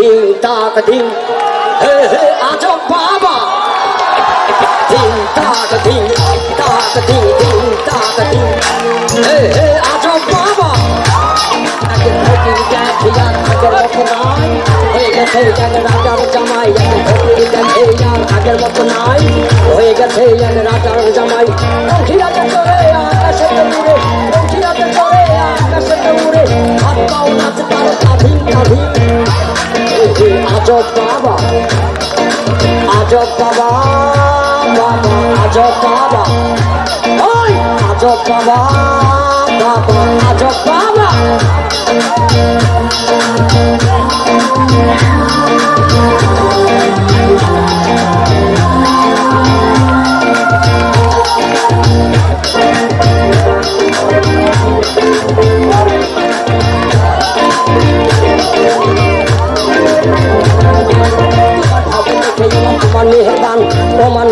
ধিং তাক ধিং হে হে আজব বাবা। ধিং তাক ধিং তাক ধিং ধিং তাক ধিং হে হে আজব বাবা। আগে ফকির দেখিয়া আগের মতো নাই হয়ে গেছে এক রাজার জামাই, আগে ফকির দেখিয়া আগের মতো নাই হয়ে গেছে এক রাজার জামাই। পঙ্খিরাতে চড়ে আকাশে উড়ে পঙ্খিরাতে চড়ে আকাশে উড়ে হাত পাও নাচে তার বাবা। আজব বাবা বাবা আজব বাবা। ওই আজব বাবা বাবা আজব বাবা। তোমার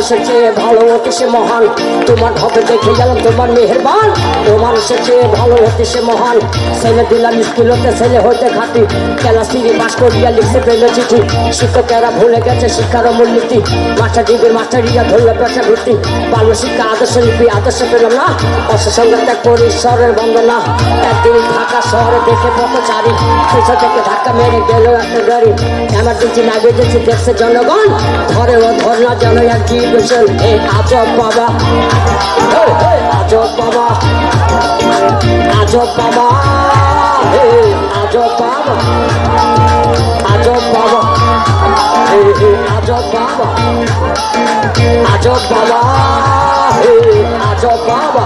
মানুষের চেয়ে ভালো হতে সে মহান? তোমার ঢপে দেখে গেলাম তোমার মেহেরবান। ও মানুষের চেয়ে ভালো হতে সে মহান? ছেলে দিলাম স্কুল হতে ছেলে হতে খাতি কেলা সিঁড়ি পাস করিয়া লিখতে পেল চিঠি। শিক্ষকেরা ভুলে গেছে শিক্ষার মূলনীতি মাস্টার ডিবির মাস্টারিয়া ধরলে পেশা ভর্তি বাল্য শিক্ষা, আদর্শ লিপি, আদর্শ পেলাম না। অসসঙ্গে ত্যাগ করি, ঈশ্বরের বন্দনা। একদিন ঢাকা শহরে দেখে পথচারী। পিছন থেকে ধাক্কা মেরে গেল একটা গাড়ি। এমার্জেন্সি না বেঁধেছি, দেখছে জনগণ। ধরে ধর্না যেন এই আজব বাবা। আজব বাবা। আজব বাবা। আজব বাবা। আজব বাবা। আজব বাবা। আজব বাবা। বাবা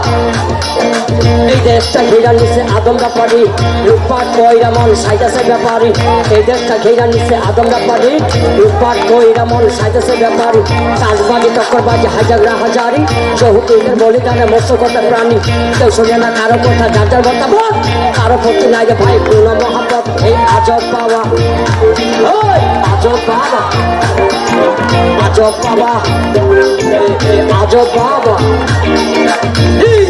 এই দেশটা ঘেরা নিচ্ছে আদম ব্যাপারি লুটপাট কইরা মন সাইতেছে ব্যাপারি। এই দেশটা ঘেরা নিচ্ছে আদম ব্যাপারি লুটপাট কইরা মন সাইতেছে ব্যাপারি। চাষবাজি টক্করবাজি হাজারা হাজারি চৌহুকুলের বলিদানে মৎস্যকতা প্রাণী। কেউ শোনে না কারও কথা যার যার মতামত কারও প্রতি নাই রে ভাই, পূর্ণ এই, এই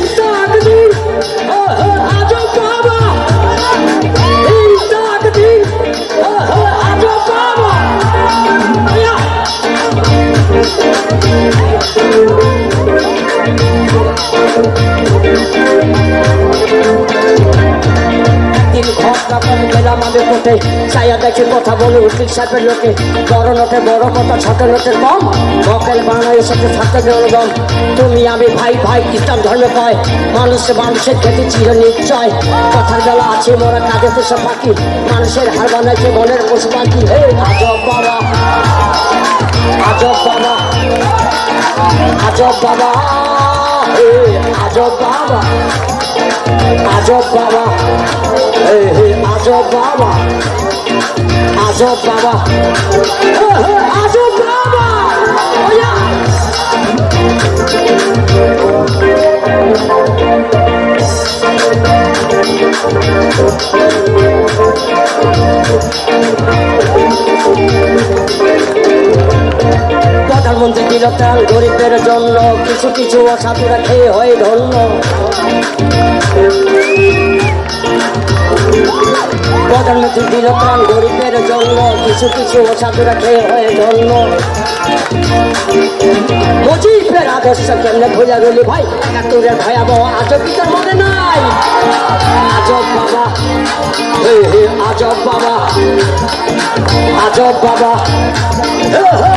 আমি কোটে ছায়া দেখে কথা বলে উকিল সাহেবের লোকে। বড় নোটে বড় কথা ছোট নোটের কম। মকেল বাংলাদেশের সাথে থাকতে গম তুমি আমি ভাই ভাই, ইসলাম ধর্মে কয়। মানুষ মানুষের খেতে চির নিশ্চয়। কথার বেলা আছে, মোরা কাঁদেতে সব পাখি মানুষের হার বানাইছে মনের পশু পাখি হে আজব বাবা আজব বাবা আজব বাবা হে আজব বাবা আজব বাবা। হে আজব বাবা। আজব বাবা। আজব বাবা। ওয়া! প্রধানমন্ত্রী দিল ত্রাণ গরিবের জন্য কিছু কিছু অসাধুরা খেয়ে হয়ে ধন্য? প্রধানমন্ত্রী দিল ত্রাণ গরিবের জন্য কিছু কিছু অসাধুরা খেয়ে হয়ে ধন্য? মুজিবের আদর্শ কেমনে ভুলে গেলি ভাই? একাত্তরের ভয়াবহ আজব কি তোর মনে নাই? আজব বাবা। হে হে, আজব বাবা। আজব বাবা।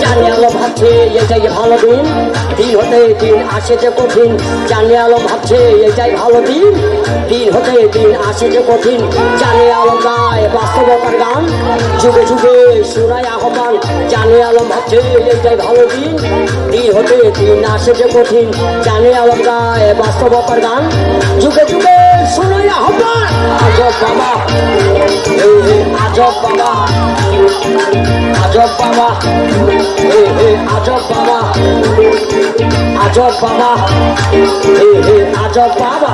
জানি আলো ভাবছে এটাই ভালো দিন। দিন হতে দিন আসে যে কঠিন। জানি আলো ভাবছে এটাই ভালো দিন। দিন হতে দিন আসে যে কঠিন। জানি আলো গায় বাস্তবতার গান। যুগে যুগে শোনায় আহ্বান। জানি আলো ভাবছে এটাই ভালো দিন। দিন হতে দিন আসে যে কঠিন। জানি আলো গায় বাস্তবতার গান। যুগে যুগে শোনায় আহ্বান। বাবা আজব বাবা। আজব বাবা। হে হে, আজব বাবা। আজব বাবা। হে হে, আজব বাবা।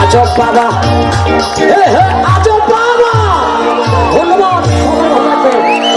আজব বাবা। হে হে, আজব বাবা। ধন্যবাদ।